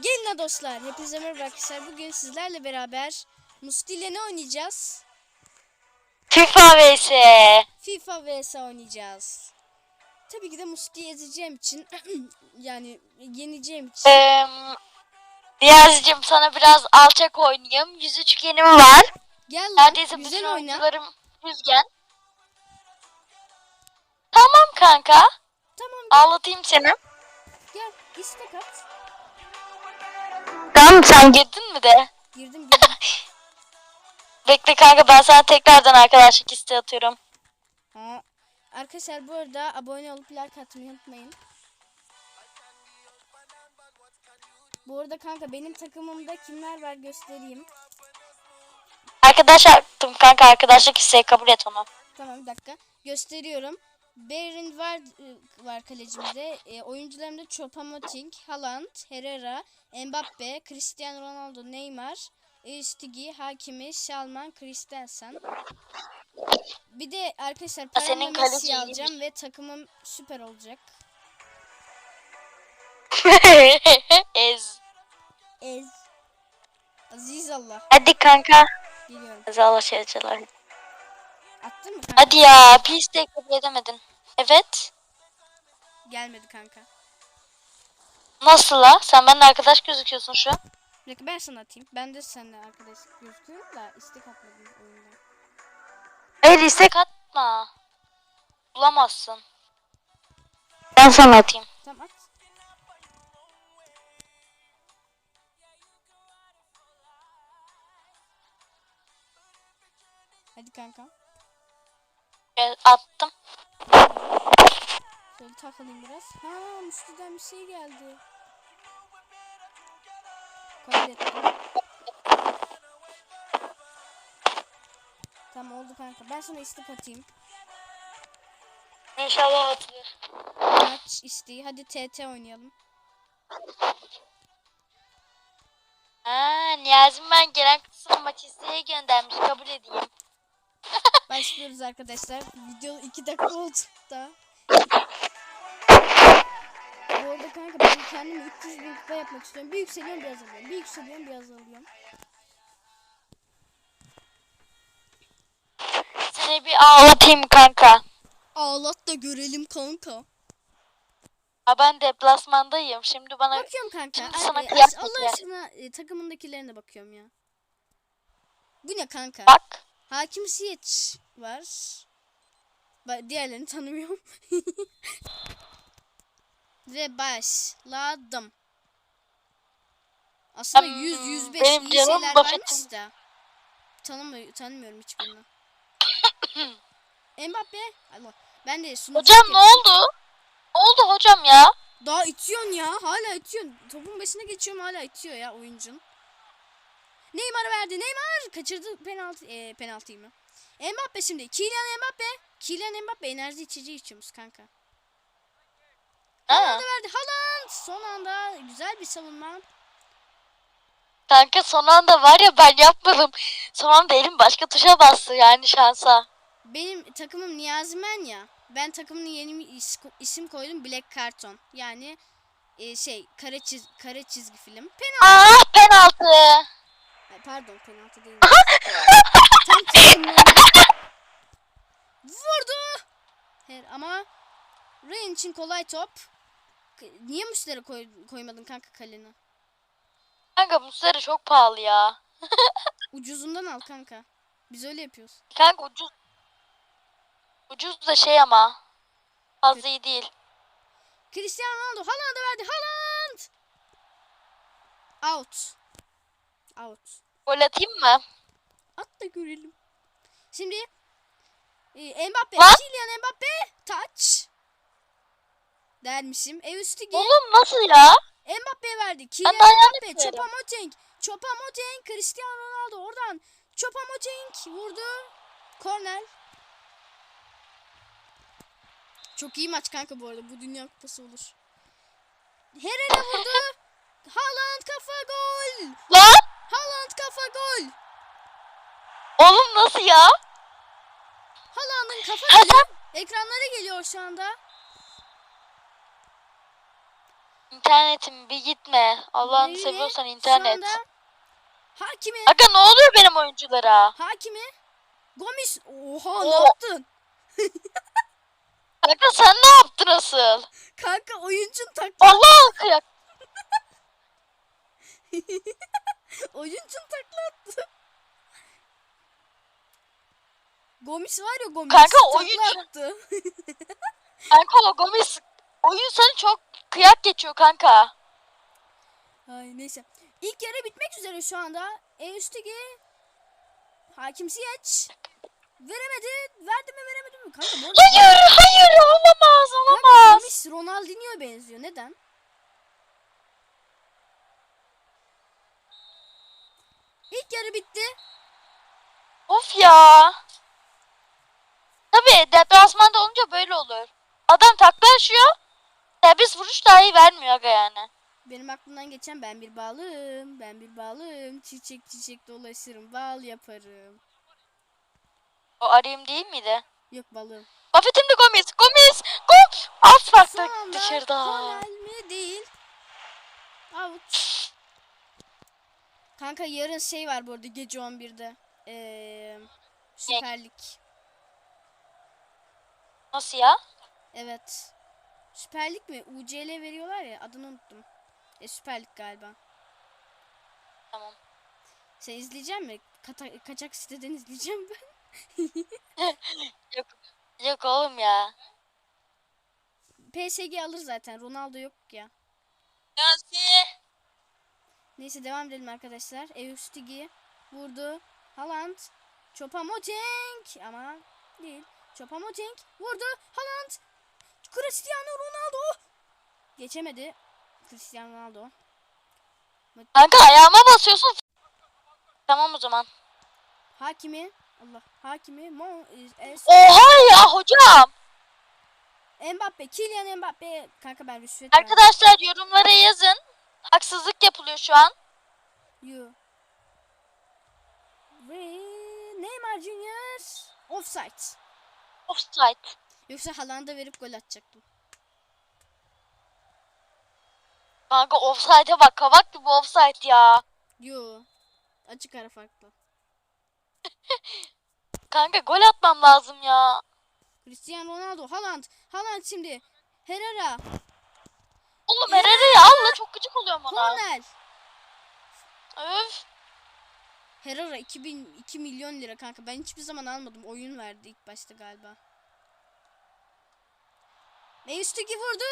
Gelin dostlar. Hepinize merhaba arkadaşlar. Bugün sizlerle beraber Musti ile ne oynayacağız? FIFA vs. FIFA vs oynayacağız. Tabii ki de Musti'yi ezeceğim için yani yeneceğim için. Ee, sana biraz alçak oynayayım. 103 yenim var. Gel lan Neredeyse bütün güzel oyna. oyuncularım yüzgen. Tamam kanka. Tamam Ağlatayım seni. gel istek at. Tamam sen girdin mi de? Girdim girdim. Bekle kanka ben sana tekrardan arkadaşlık isteği atıyorum. ha. Arkadaşlar bu arada abone olup like atmayı unutmayın. Bu arada kanka benim takımımda kimler var göstereyim. Arkadaş attım kanka arkadaşlık isteği kabul et onu. Tamam bir dakika. Gösteriyorum. Berin var ıı, var kalecimde. E, oyuncularımda Choupo-Moting, Haaland, Herrera, Mbappe, Cristiano Ronaldo, Neymar, Estigi, Hakimi, Salman, Christensen. Bir de arkadaşlar senin paramla kaleci Messi iyiymiş. alacağım ve takımım süper olacak. Ez. Ez. Aziz Allah. Hadi kanka. Geliyorum. Allah şey. Attın mı kanka? Hadi ya bir isteği kabul edemedin. Evet. Gelmedi kanka. Nasıl la? Sen benimle arkadaş gözüküyorsun şu an. Bir dakika ben sana atayım. Ben de seninle arkadaş gözüküyorum da istek atmadım oyunda. Hayır istek atma. Bulamazsın. Ben sana atayım. Tamam at. Hadi kanka. Evet, attım. Şöyle takılayım biraz. Ha Müslü'den bir şey geldi. Kaydettim. Tamam oldu kanka. Ben sana istek atayım. İnşallah atılır. Maç isteği. Hadi TT oynayalım. Ha, Niyazim ben gelen kısım maç isteğe göndermiş. Kabul edeyim. Başlıyoruz arkadaşlar. Video 2 dakika oldu da. Bu arada kanka ben kendimi 300 bin kupa yapmak istiyorum. Bir yükseliyorum bir azalıyorum. Bir yükseliyorum bir azalıyorum. Seni bir ağlatayım kanka. Ağlat da görelim kanka. Ha ben deplasmandayım. Şimdi bana Bakıyorum kanka. Şimdi Ay, sana e, kıyak Allah aşkına e, takımındakilerine bakıyorum ya. Bu ne kanka? bak. Hakim Ziyech var. Ba- diğerlerini tanımıyorum. Ve başladım. Aslında Hmm, 100 105 benim iyi şeyler varmış da. Tanımıyorum, tanımıyorum hiçbirini. Mbappe. Allah. Ben de sunucu Hocam ne oldu? Ne oldu hocam ya? Daha itiyorsun ya. Hala itiyorsun. Topun başına geçiyorum hala itiyor ya oyuncun. Neymar'a verdi. Neymar kaçırdı penaltı e, penaltıyı mı? Mbappe şimdi. Kylian Mbappe. Kylian Mbappe enerji içeceği içiyormuş kanka. Ha. Haaland'a verdi. Haaland son anda güzel bir savunma. Kanka son anda var ya ben yapmadım. Son anda elim başka tuşa bastı yani şansa. Benim takımım Niyazimen ya. Ben takımın yeni isim koydum Black Carton. Yani e, şey kare çiz kare çizgi film. Penaltı. Aa penaltı. Pardon penaltı değil. Vurdu. Her ama Rain için kolay top. Niye Muslera koy, koymadın kanka kaleni? Kanka bu sene çok pahalı ya. Ucuzundan al kanka. Biz öyle yapıyoruz. Kanka ucuz. Ucuz da şey ama. Fazla iyi değil. Cristiano Ronaldo Haaland'a verdi. Haaland. Out. Out. Gol atayım mı? At da görelim. Şimdi e, Mbappe. Lan! Kylian Mbappe. Touch. Dermişim. Evüstigi. Oğlum nasıl ya? Mbappe'ye verdi. Kylian Mbappe. yapıyorum. Choupo-Moting. Choupo-Moting. Cristiano Ronaldo oradan. Choupo-Moting vurdu. Kornel. Çok iyi maç kanka bu arada. Bu dünya kupası olur. Herrera vurdu. Haaland kafa gol. Lan! Haaland kafa gol. Oğlum nasıl ya? Haaland'ın kafa golü ekranlara geliyor şu anda. İnternetim bir gitme. Allah'ını seviyorsan Şu internet. anda Hakimi. Aga ne oluyor benim oyunculara? Hakimi. Gomis. Oha ne yaptın? Aga sen ne yaptın asıl? Kanka oyuncun takla. Allah kıyak. oyuncun takla attı. Gomis var ya Gomis. Kanka oyuncu- attı. Kanka o Gomez oyun sana çok kıyak geçiyor kanka. Ay neyse. İlk yarı bitmek üzere şu anda. En üstteki Hakim Ziyech veremedi. Verdi mi veremedi mi? Kanka Hayır hayır olamaz olamaz. Gomis Ronaldinho'ya benziyor. Neden? İlk yarı bitti. Of ya. Tabii deplasmanda olunca böyle olur. Adam takla yaşıyor. Serbest vuruş dahi vermiyor aga yani. Benim aklımdan geçen ben bir balım, ben bir balım, çiçek çiçek dolaşırım, bal yaparım. O arayayım değil miydi? Yok balım. Buffett'im de Gomez. Gomez. Gol. Az farklı dışarıda. Kornel mi değil. Out. Kanka yarın şey var bu arada gece 11'de. Ee, Süper Lig. Nasıl ya? Evet. Süper Lig mi? UCL veriyorlar ya adını unuttum. E, Süper Lig galiba. Tamam. Sen izleyecek mi? Kata- kaçak siteden izleyeceğim ben. Yok. Yok oğlum ya. PSG alır zaten. Ronaldo yok ya. Nasıl? Neyse devam edelim arkadaşlar. Eustigi vurdu. Haaland. Choupo-Moting ama değil. Choupo-Moting vurdu. Haaland. Cristiano Ronaldo. Geçemedi. Cristiano Ronaldo. Kanka ayağıma basıyorsun. Tamam o zaman. Hakimi. Allah. Hakimi. Mon es, Oha ya hocam. Mbappe. Kylian Mbappe. Kanka ben rüşvet. Arkadaşlar yorumlara yazın. Haksızlık yapılıyor şu an. You. Ve Neymar Junior. Offside. Offside. Yoksa Haaland'a verip gol atacaktım. Kanka offside'e bak. Kavak gibi offside ya. Yo. Açık ara farklı. Kanka gol atmam lazım ya. Cristiano Ronaldo, Haaland. Haaland şimdi. Herrera, Oğlum Herrera'yı al la çok gıcık oluyorum ona. Cornel. Öf. Herrera 2000 2 milyon lira kanka. Ben hiçbir zaman almadım. Oyun verdi ilk başta galiba. Ve üstteki vurdu.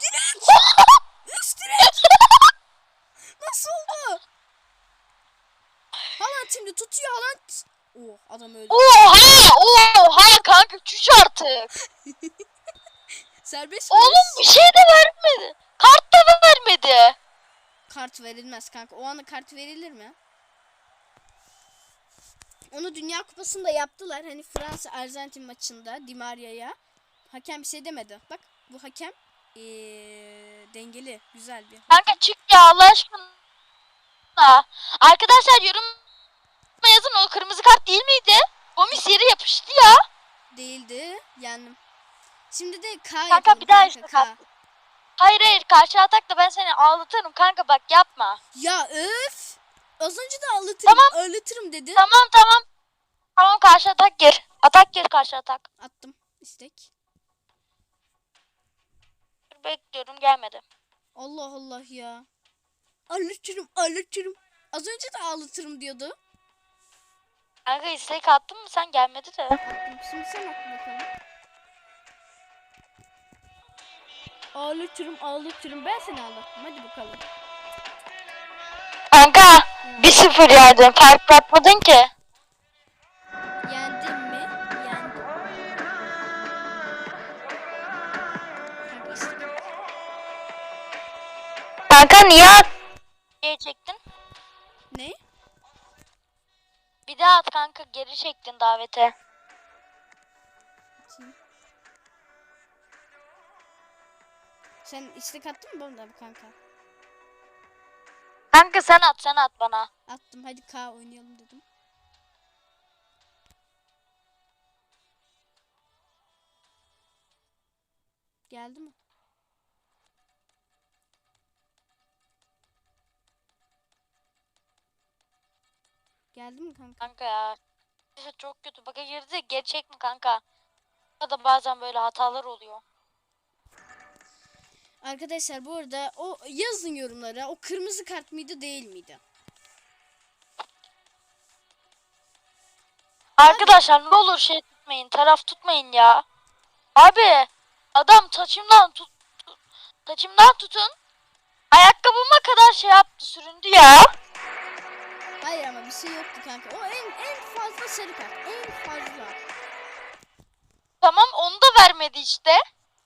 Direkt. Üst direk. Nasıl oldu? Haaland şimdi tutuyor Haaland. Oh adam öldü. Oha oha kanka çüş artık. Serbest Oğlum bir şey de vermedi. Kart da vermedi. Kart verilmez kanka. O anda kart verilir mi? Onu Dünya Kupası'nda yaptılar. Hani Fransa Arjantin maçında Di Maria'ya. Hakem bir şey demedi. Bak bu hakem ee, dengeli, güzel bir. Kanka çık ya Allah aşkına. Arkadaşlar yorum yazın o kırmızı kart değil miydi? Gomis yere yapıştı ya. Değildi. Yendim. Şimdi de K Kanka, yapalım. bir daha kanka, işte K. Hayır hayır karşı atakla ben seni ağlatırım kanka bak yapma. Ya öf. Az önce de ağlatırım, Tamam. ağlatırım dedi. Tamam tamam. Tamam karşı atak gir. Atak gir karşı atak. Attım. istek. Bekliyorum gelmedi. Allah Allah ya. Ağlatırım, ağlatırım. Az önce de ağlatırım diyordu. Kanka istek attın mı sen gelmedi de. Attım. Şimdi sen at bakalım. Ağlatırım, ağlatırım. Ben seni ağlattım. Hadi bakalım. Kanka 1-0 yerdin fark bırakmadın ki. Yendim mi? Yendim. Kanka niye Geri çektin? Ne? Bir daha at kanka geri çektin davete. Sen istek attın mı bana bu kanka? Kanka sen at sen at bana. Attım hadi K oynayalım dedim. Geldi mi? Geldi mi kanka? Kanka ya. Çok kötü. Baka girdi. Gerçek mi kanka? Ya da bazen böyle hatalar oluyor. Arkadaşlar bu arada o yazın yorumlara o kırmızı kart mıydı değil miydi? Arkadaşlar ne olur şey tutmayın. Taraf tutmayın ya. Abi adam taçımdan tut, tut- taçımdan tutun. Ayakkabıma kadar şey yaptı süründü ya. Hayır ama bir şey yoktu kanka. O en en fazla sarı kart. En fazla. Tamam onu da vermedi işte.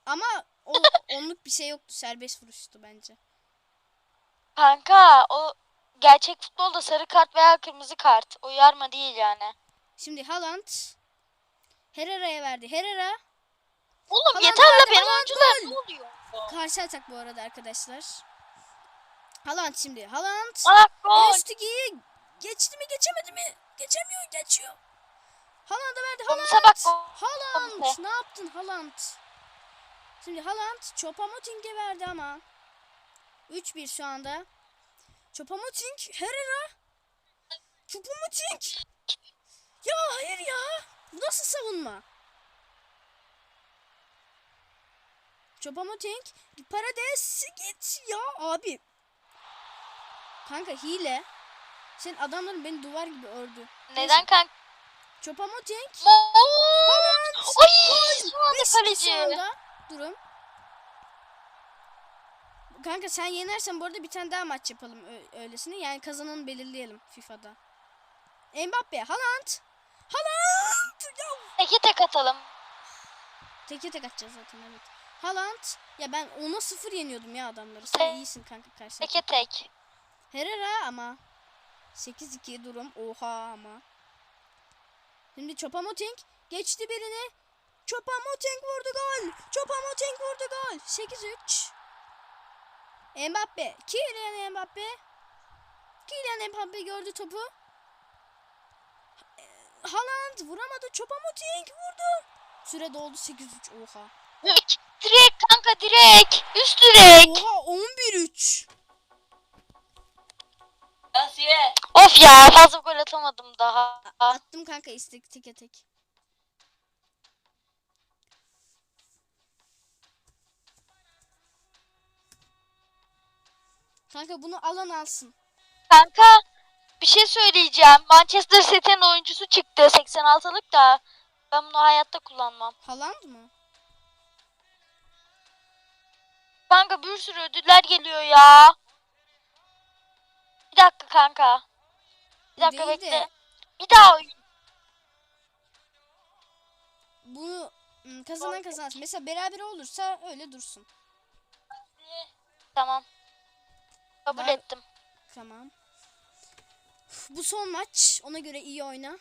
Ama o onluk bir şey yoktu. Serbest vuruştu bence. Kanka o gerçek futbolda sarı kart veya kırmızı kart. O yarma değil yani. Şimdi Haaland Herrera'ya verdi. Herrera Oğlum Haaland yeter la verdi, benim Haaland oyuncular gol. ne oluyor? karşı atak bu arada arkadaşlar. Haaland şimdi. Haaland Aa gol. Geçti mi geçemedi mi? Geçemiyor geçiyor. Haaland'a verdi. Haaland. bak, gol. Haaland. Ne yaptın Haaland? Şimdi Haaland Chopamoting'e verdi ama. 3-1 şu anda. Chopamoting. Herrera. Chopamoting. Ya hayır ya. Bu nasıl savunma? Chopamoting. Parades git ya abi. Kanka hile. Sen adamların beni duvar gibi ördü. Neden kanka? Chopamoting. Haaland. Ay son anda kaleci. Durum. Kanka sen yenersen bu arada bir tane daha maç yapalım öylesine. Yani kazananı belirleyelim FIFA'da. Mbappe, Haaland. Haaland! Teke tek atalım. Teke tek atacağız zaten evet. Haaland. Ya ben 10'a 0 yeniyordum ya adamları. Sen iyisin kanka karşı. Teke tek. Herrera ama 8-2 durum. Oha ama. Şimdi Chopamoting geçti birini. Chopamoting vurdu gol. Chopamoting vurdu gol. 8-3. Mbappe. Kylian Mbappe. Kylian Mbappe gördü topu. Haaland vuramadı. Chopamoting vurdu. Süre doldu 8-3. Oha. Direkt kanka direkt. Üst direkt. Oha 11-3. Asiye. Of ya fazla gol atamadım daha. Attım kanka istek teke tek. Kanka bunu alan alsın. Kanka bir şey söyleyeceğim. Manchester City'nin oyuncusu çıktı 86'lık da. Ben bunu hayatta kullanmam. Haaland mı? Kanka bir sürü ödüller geliyor ya. Bir dakika kanka. Bir dakika Değil de- bekle. Bir daha oyun. Bunu ım, kazanan kazansın. Mesela beraber olursa öyle dursun. Tamam. Kabul Ben- ettim. Tamam. Bu son maç. Ona göre iyi oyna.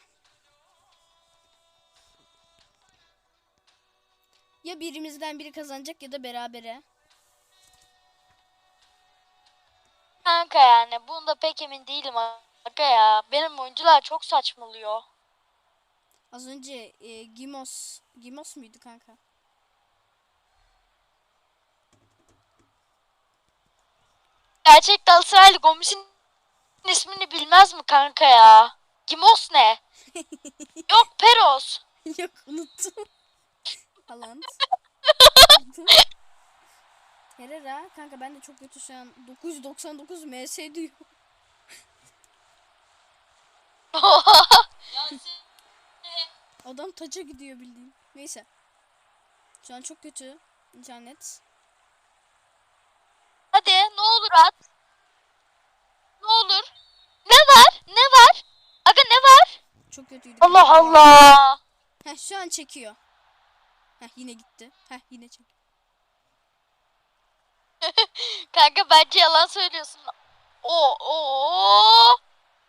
Ya birimizden biri kazanacak ya da berabere. Kanka yani bunda pek emin değilim kanka ya. Benim oyuncular çok saçmalıyor. Az önce e, Gimos Gimos muydu kanka? Gerçek Galatasaraylı Gomis'in ismini bilmez mi kanka ya? Gimos ne? Yok Peros. Yok unuttum. Haaland. Herrera kanka ben de çok kötü şu an 999 MS diyor. Adam taça gidiyor bildiğin. Neyse. Şu an çok kötü internet. Hadi ne olur at. Ne olur. Ne var? Ne var? Aga ne var? Çok kötüydü. Allah. Allah. Heh şu an çekiyor. Heh yine gitti. Heh yine çek. Kanka bence yalan söylüyorsun. O o.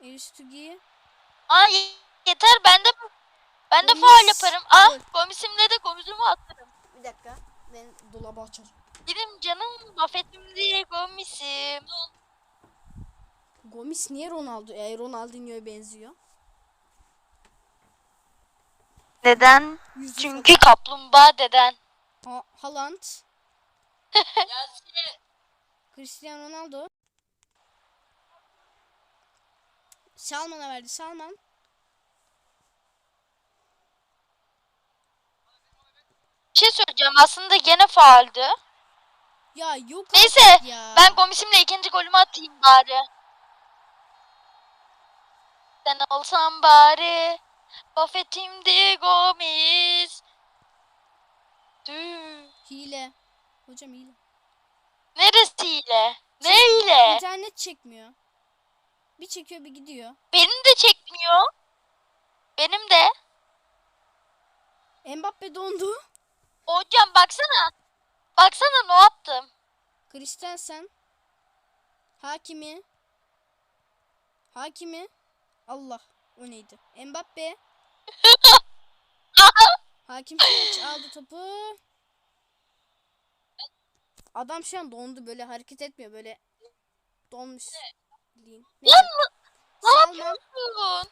Eristugi. Ay yeter ben de ben de faul yaparım. Ah komisimle de komisimi atarım. Bir dakika. Ben dolaba açarım. Benim canım Buffett'imdi komisim. Gomis niye Ronaldo? E, Ronaldinho'ya benziyor. Neden? Yüzü Çünkü kaplumbağa deden. Ha Haaland. Cristiano Ronaldo. Salman'a verdi. Salman. Bir şey söyleyeceğim aslında gene faaldi. Ya yok Neyse ya. ben komisimle ikinci golümü atayım bari. Sen olsan bari. Buffett'imdi Gomis. Tüh. Hile. Hocam hile. Neresiyle? Neyle? İnternet çekmiyor. Bir çekiyor bir gidiyor. Benim de çekmiyor. Benim de. Mbappe dondu. Hocam baksana. Baksana ne attım. Christensen. Hakimi. Hakimi. Allah. O neydi? Mbappe. Hakim Ziyech aldı topu. Adam şu an dondu böyle hareket etmiyor böyle donmuş. Lan ne, Salman. yapıyorsun?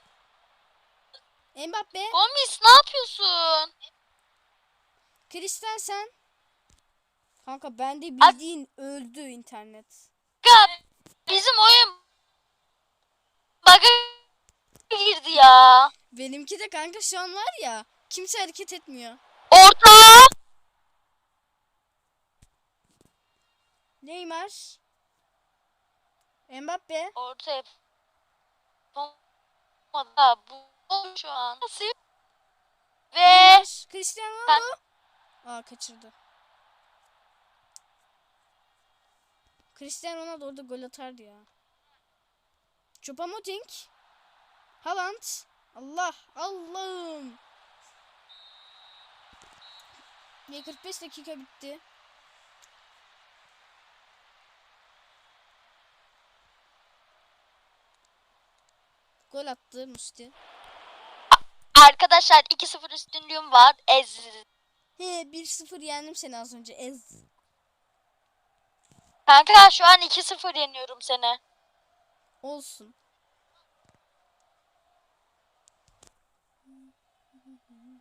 Mbappe. Gomis ne yapıyorsun? Christensen. Kanka bende bildiğin öldü internet. Ya bizim oyun bug'a girdi ya. Benimki de kanka şu an var ya kimse hareket etmiyor. Orta. Neymar. Mbappe. Orta yap. Yapamadı. Bu şu an. Nasıl? Ve Neymar. Cristiano Ronaldo. Aa kaçırdı. Cristiano Ronaldo orada gol atardı ya. Choupo-Moting. Haaland. Allah Allah'ım. Ve 45 dakika bitti. Gol attı Musti. arkadaşlar 2-0 üstünlüğüm var. Ez. He 1-0 yendim seni az önce. Ez. Kanka şu an 2-0 yeniyorum seni. Olsun.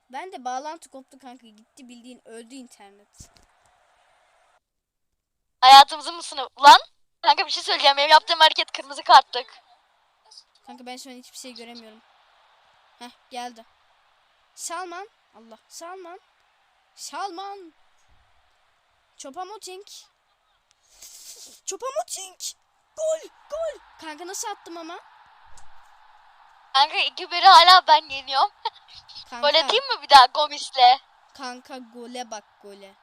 Ben de bağlantı koptu kanka. Gitti bildiğin öldü internet. Hayatımızın mı sınavı? Ulan. Kanka bir şey söyleyeceğim. Benim yaptığım hareket kırmızı kartlık. Kanka ben şu an hiçbir şey göremiyorum. Heh geldi. Salman. Allah. Salman. Salman. Chopamoting. Chopamoting. Gol. Gol. Kanka nasıl attım ama? Kanka 2-1'i hala ben yeniyorum. Kanka, Gol atayım mı bir daha Gomis'le? kanka gole bak gole.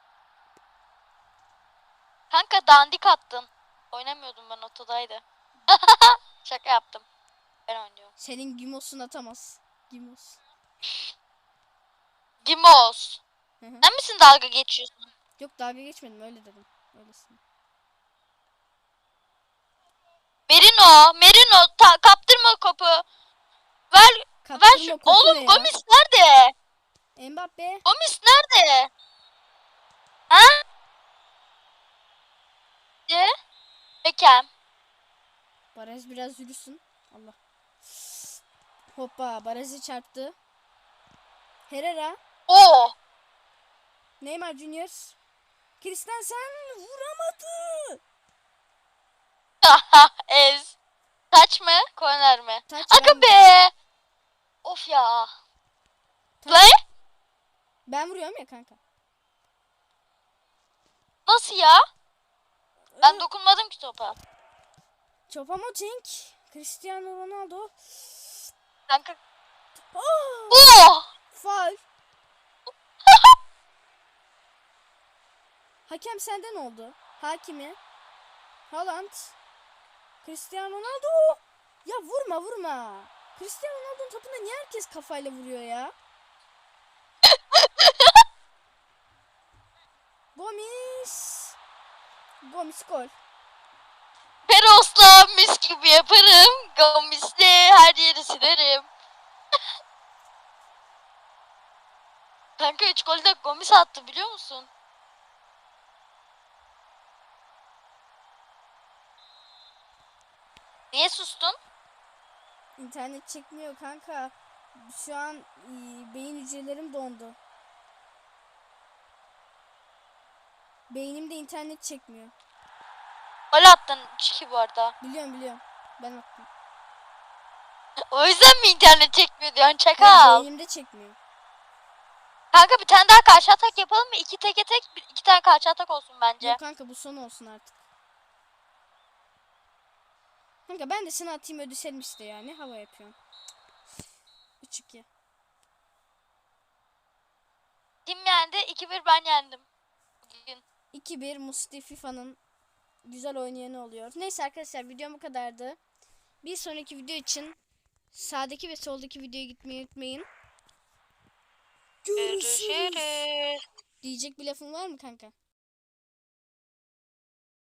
Kanka dandik attın. Oynamıyordum ben otodaydı. Şaka yaptım. Ben oynuyorum. Senin Gimos'un atamaz. Gimos. Gimos. Sen misin dalga geçiyorsun? Yok dalga geçmedim öyle dedim. Öylesin. Merino, Merino ta- kaptırma kopu. Ver, ver Kaptırma şu. kopu ne Oğlum? Gomis nerede? Mbappe. Gomis nerede? Ha? Ne? Bekem. Baraj biraz yürüsün. Allah. Hoppa barajı çarptı. Herrera. Oo. Neymar Junior. Christensen vuramadı. Ez. Taç mı? Korner mi? Taç Aga be. Of ya. taç- Ve ben vuruyorum ya kanka. nasıl ya? Ben dokunmadım ki topa. Chopamoting. Cristiano Ronaldo. Kanka. Oh, Oo. faul. Hakem senden oldu. Hakimi. Haaland. Cristiano Ronaldo. Ya vurma vurma. Cristiano Ronaldo'nun topuna niye herkes kafayla vuruyor ya? Gomis. Gomis gol. Peros'la mis gibi yaparım. Gomis'le her yeri silerim. Kanka 3 golü de Gomis attı biliyor musun? Niye sustun? İnternet çekmiyor kanka. Şu an e, beyin hücrelerim dondu. Beynimde internet çekmiyor. Gol attın 3-2 bu arada. Biliyorum biliyorum. Ben attım. O yüzden mi internet çekmiyor diyorsun çakal? beynimde çekmiyor. Kanka bir tane daha karşı atak yapalım mı? İki teke tek, iki tane karşı atak olsun bence. Yok kanka bu son olsun artık. Kanka ben de sana atayım ödüselim işte ya. Ne hava yapıyorsun? 3-2. Kim yendi? 2-1 ben yendim. Bugün. 2-1 Musti FIFA'nın güzel oynayanı oluyor. Neyse arkadaşlar videom bu kadardı. Bir sonraki video için sağdaki ve soldaki videoya gitmeyi unutmayın. Görüşürüz. Diyecek bir lafın var mı kanka?